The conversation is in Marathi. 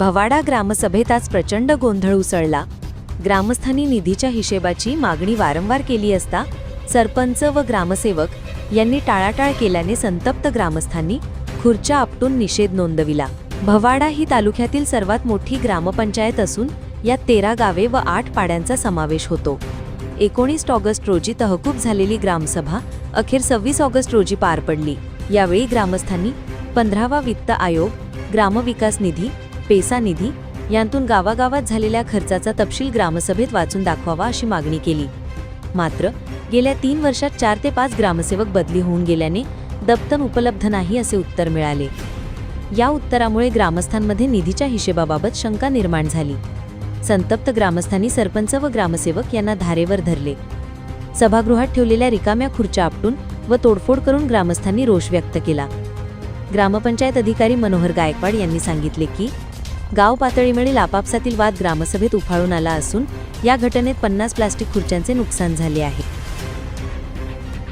भवाडा ग्रामसभेत आज प्रचंड गोंधळ उसळला. ग्रामस्थांनी निधीच्या हिशेबाची मागणी वारंवार केली असता सरपंच व ग्रामसेवक यांनी टाळाटाळ केल्याने संतप्त ग्रामस्थांनी खुर्च्या आपटून निषेध नोंदविला. भवाडा ही तालुक्यातील सर्वात मोठी ग्रामपंचायत असून यात तेरा गावे व आठ पाड्यांचा समावेश होतो. एकोणीस ऑगस्ट रोजी तहकूब झालेली ग्रामसभा अखेर सव्वीस ऑगस्ट रोजी पार पडली. यावेळी ग्रामस्थांनी पंधरावा वित्त आयोग ग्रामविकास निधी पेसा निधी यांतून गावागावात झालेल्या खर्चाचा तपशील ग्रामसभेत वाचून दाखवावा अशी मागणी केली. मात्र गेल्या तीन वर्षात चार ते पाच ग्रामसेवक बदली होऊन गेल्याने दप्तन उपलब्ध नाही असे उत्तर मिळाले. या उत्तरामुळे ग्रामस्थांमध्ये निधीच्या हिशेबाबाबत शंका निर्माण झाली. संतप्त ग्रामस्थांनी सरपंच व ग्रामसेवक यांना धारेवर धरले. सभागृहात ठेवलेल्या रिकाम्या खुर्च्या आपटून व तोडफोड करून ग्रामस्थांनी रोष व्यक्त केला. ग्रामपंचायत अधिकारी मनोहर गायकवाड यांनी सांगितले की गाव पातळीमुळे आपापसातील वाद ग्रामसभेत उफाळून आला असून या घटनेत पन्नास प्लास्टिक खुर्च्यांचे नुकसान झाले आहे.